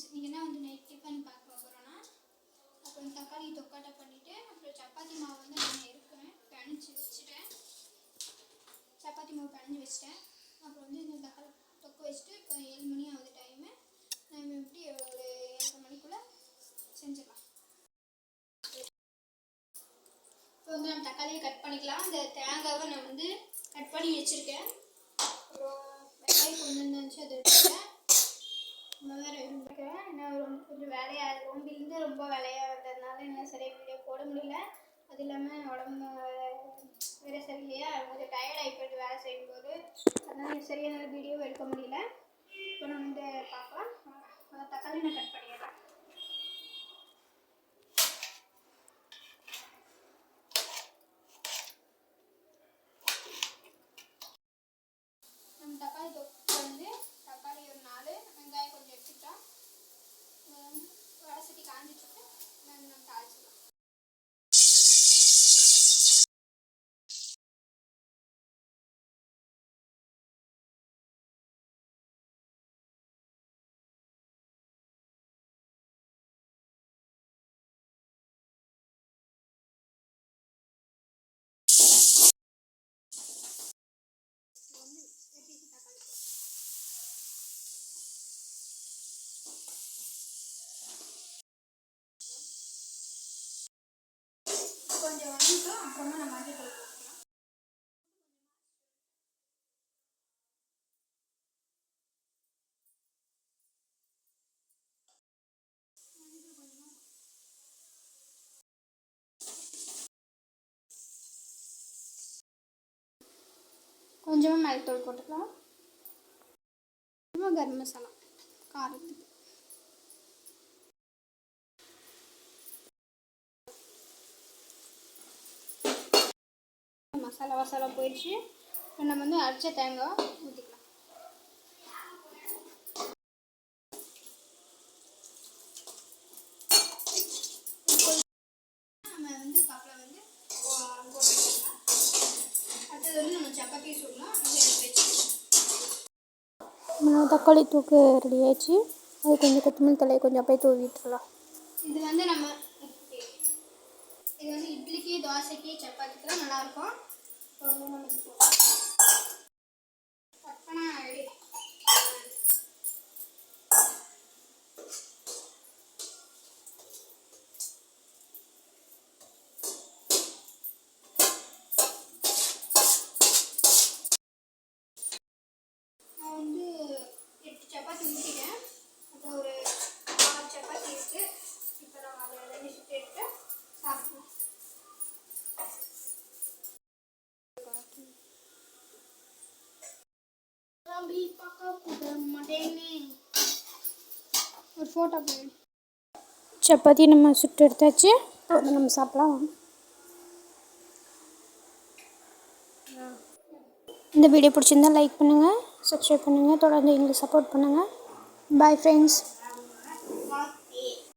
Friends நீங்கள் என்ன வந்து நைட் டிஃபன் பார்க்க போகிறோன்னா அப்புறம் தக்காளி தொக்காட்டை பண்ணிவிட்டு அப்புறம் சப்பாத்தி மாவு வந்து நான் இருக்கிறேன் பிணைஞ்சி வச்சுட்டேன். சப்பாத்தி மாவு பிணைஞ்சி வச்சுட்டேன். அப்புறம் வந்து இந்த தக்காளி தொக்க வச்சுட்டு இப்போ ஏழு மணி ஆகுது டைமு நம்ம எப்படி ஒரு ஏழரை மணிக்குள்ளே செஞ்சிடலாம். இப்போ வந்து நம்ம தக்காளியை கட் பண்ணிக்கலாம். இந்த தேங்காவை நான் வந்து கட் பண்ணி வச்சுருக்கேன் அப்புறம் வெங்காயம் கொஞ்சம் இருந்துச்சு அதை எடுத்துட்டேன் நான் வேறு இருக்கேன் என்ன ரொம்ப கொஞ்சம் வேலையாக நோம்பிலேருந்து ரொம்ப வேலையாக வந்ததுனால என்னால் சரியாக வீடியோ போட முடியல. அது இல்லாமல் உடம்பு வேறு சரியில்லையா? கொஞ்சம் டயர்ட் ஆகி போயிட்டு வேலை செய்யும்போது. அதனால் சரியான வீடியோ எடுக்க முடியல. இப்போ நம்ம வந்து பார்க்கலாம். தக்காளி நான் கட் பண்ணிடுறேன் நம்ம தக்காளி தொக்கு வந்து தக்காளி ஒரு நாலு வெங்காயம் கொஞ்சம் எடுத்துக்கிட்டோம் ஹம், வடை சட்டி காஞ்சிட்டு நம்ம நம்ம தாளிச்சிடலாம் இப்போ வந்து வெட்டி தக்காளி கொஞ்சம் வதங்கிட்டோம் அப்புறமா நம்ம மஞ்சள் தூள் போட்டுக்கலாம் மஞ்சள் கொஞ்சமா கொஞ்சமாக மிளகுத்தூள் போட்டுக்கலாம். கொஞ்சமாக கரம் மசாலா காரத்துக்கு. மசாலா மசாலா போயிடுச்சு. நம்ம வந்து அரைச்ச தேங்காய் ஊற்றிக்கலாம் நம்ம வந்து கப்பில் வந்து போ- போட்டுக்கலாம் அடுத்தது வந்து நம்ம தக்காளி தூக்கு ரெடி ஆயிடுச்சு. அது கொஞ்சம் கொத்தமல்லி தலையை கொஞ்சம் அப்படியே தூவி விட்டுறலாம். இது வந்து நம்ம இது வந்து இட்லிக்கு தோசைக்கு சப்பாத்திக்கெல்லாம் நல்லாயிருக்கும் இப்போ ஃபோட்டோ போயிடு சப்பாத்தி நம்ம சுட்டு எடுத்தாச்சு. வந்து நம்ம சாப்பிடலாம். இந்த வீடியோ பிடிச்சிருந்தா லைக் பண்ணுங்கள் சப்ஸ்கிரைப் பண்ணுங்கள் தொடர்ந்து எங்களுக்கு சப்போர்ட் பண்ணுங்கள் பாய் ஃப்ரெண்ட்ஸ்